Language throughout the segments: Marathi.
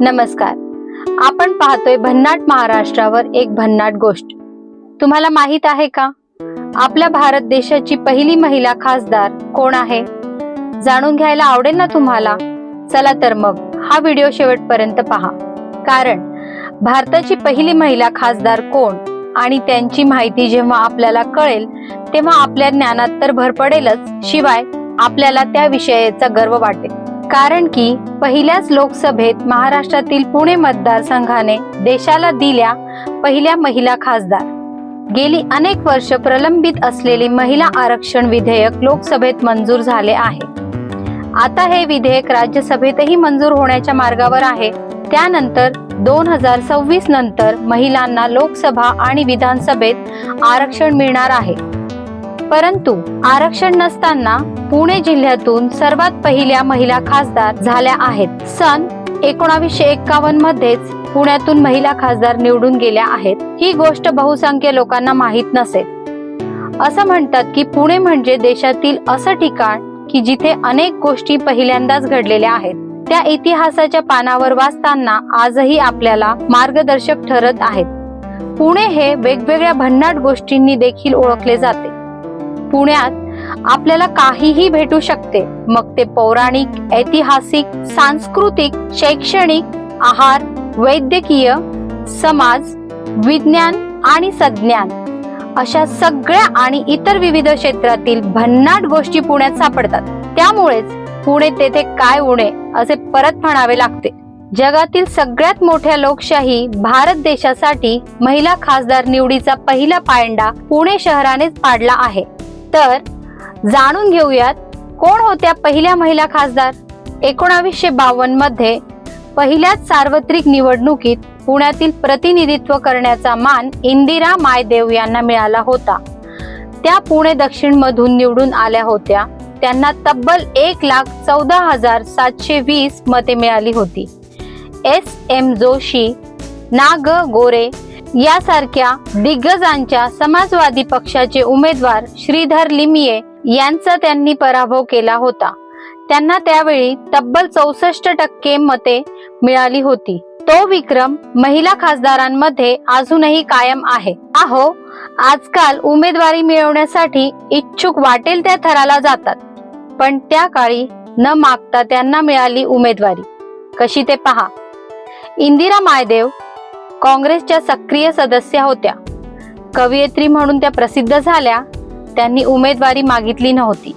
नमस्कार. आपण पाहतोय भन्नाट महाराष्ट्रावर एक भन्नाट गोष्ट. तुम्हाला माहीत आहे का? आपल्या भारत देशाची पहिली महिला खासदार कोण आहे? जाणून घ्यायला आवडेल ना तुम्हाला? चला तर मग हा व्हिडिओ शेवटपर्यंत पहा. कारण भारताची पहिली महिला खासदार कोण आणि त्यांची माहिती जेव्हा आपल्याला कळेल तेव्हा आपल्या ज्ञानात तर भर पडेलच. शिवाय आपल्याला त्या विषयाचा गर्व वाटेल. कारण की पहिल्याच लोकसभेत महाराष्ट्रातील पुणे मतदारसंघाने देशाला दिल्या पहिल्या महिला खासदार. गेली अनेक वर्ष प्रलंबित असलेली महिला आरक्षण विधेयक लोकसभेत मंजूर झाले आहे. आता हे विधेयक राज्यसभेतही मंजूर होण्याच्या मार्गावर आहे. त्यानंतर दोन हजार सव्वीस नंतर महिलांना लोकसभा आणि विधानसभेत आरक्षण मिळणार आहे. परंतु आरक्षण नसताना पुणे जिल्ह्यातून सर्वात पहिल्या महिला खासदार झाल्या आहेत. सन एकोणावीसशे एक्कावन्न मध्येच पुण्यातून महिला खासदार निवडून गेल्या आहेत. ही गोष्ट बहुसंख्य लोकांना माहीत नसेल असं म्हणतात की पुणे म्हणजे देशातील असं ठिकाण की जिथे अनेक गोष्टी पहिल्यांदाच घडलेल्या आहेत. त्या इतिहासाच्या पानावर वाचताना आजही आपल्याला मार्गदर्शक ठरत आहेत. पुणे हे वेगवेगळ्या भन्नाट गोष्टींनी देखील ओळखले जाते. पुण्यात आपल्याला काहीही भेटू शकते. मग ते पौराणिक ऐतिहासिक सांस्कृतिक शैक्षणिक आहार वैद्यकीय समाज विज्ञान आणि सज्ञान अशा सगळ्या आणि इतर विविध क्षेत्रातील भन्नाट गोष्टी पुण्यात सापडतात. त्यामुळेच पुणे तेथे काय उणे असे परत म्हणावे लागते. जगातील सगळ्यात मोठ्या लोकशाही भारत देशासाठी महिला खासदार निवडीचा पहिला पायंडा पुणे शहरानेच पाडला आहे. तर जाणून घेऊयात कोण होत्या पहिल्या महिला खासदार? एकोणावीसशे बावन्नमध्ये पहिल्याच सार्वत्रिक निवडणुकीत पुण्यातील प्रतिनिधित्व करण्याचा मान इंदिरा मायदेव यांना मिळाला होता. त्या पुणे दक्षिण मधून निवडून आल्या होत्या. त्यांना तब्बल एक लाख चौदा हजार सातशे वीस मते मिळाली होती. एस एम जोशी ना ग गोरे यासारख्या दिग्गजांच्या समाजवादी पक्षाचे उमेदवार श्रीधर लिमये यांचा त्यांनी पराभव केला होता. त्यांना त्यावेळी तब्बल चौसष्ट टक्के मते मिळाली होती. तो विक्रम महिला खासदारांमध्ये अजूनही कायम आहे. आहो आजकाल उमेदवारी मिळवण्यासाठी इच्छुक वाटेल त्या थराला जातात. पण त्या काळी न मागता त्यांना मिळाली उमेदवारी. कशी ते पहा. इंदिरा मायदेव काँग्रेसच्या सक्रिय सदस्या होत्या. कवयित्री म्हणून त्या प्रसिद्ध झाल्या त्यांनी उमेदवारी मागितली नव्हती.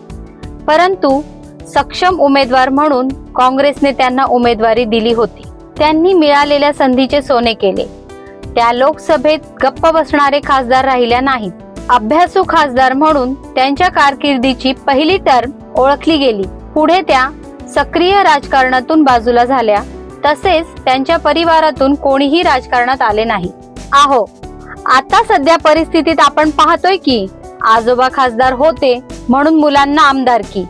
परंतु सक्षम उमेदवार म्हणून काँग्रेसने त्यांना उमेदवारी दिली होती. त्यांनी मिळालेल्या संधीचे सोने केले. त्या लोकसभेत गप्प बसणारे खासदार राहिल्या नाहीत. अभ्यासू खासदार म्हणून त्यांच्या कारकिर्दीची पहिली टर्म ओळखली गेली. पुढे त्या सक्रिय राजकारणातून बाजूला झाल्या. तसेच त्यांच्या परिवारातून कोणीही राजकारणात आले नाही. आहो आता सध्या परिस्थितीत आपण पाहतोय की आजोबा खासदार होते म्हणून मुलांना आमदारकी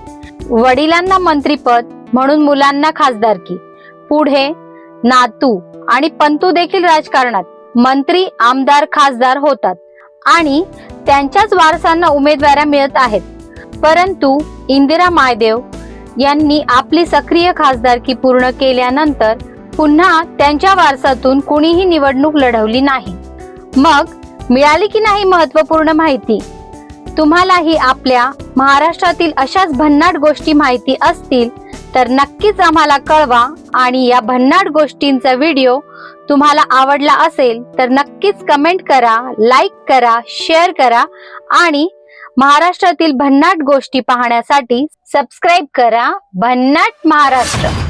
वडिलांना मंत्रीपद म्हणून मुलांना खासदारकी पुढे नातू आणि पंतू देखील राजकारणात मंत्री आमदार खासदार होतात आणि त्यांच्याच वारसांना उमेदवाऱ्या मिळत आहेत. परंतु इंदिरा मायदेव यांनी आपली सक्रिय खासदारकी पूर्ण केल्यानंतर पुन्हा त्यांच्या वारसातून कुणीही निवडणूक लढवली नाही. मग मिळाली की नाही महत्त्वपूर्ण माहिती? तुम्हालाही आपल्या महाराष्ट्रातील अशाच भन्नाट गोष्टी माहिती असतील तर नक्कीच आम्हाला कळवा आणि या भन्नाट गोष्टींचा व्हिडिओ तुम्हाला आवडला असेल तर नक्कीच कमेंट करा लाईक करा शेअर करा आणि महाराष्ट्रातील भन्नाट गोष्टी पाहण्यासाठी सबस्क्राईब करा भन्नाट महाराष्ट्र.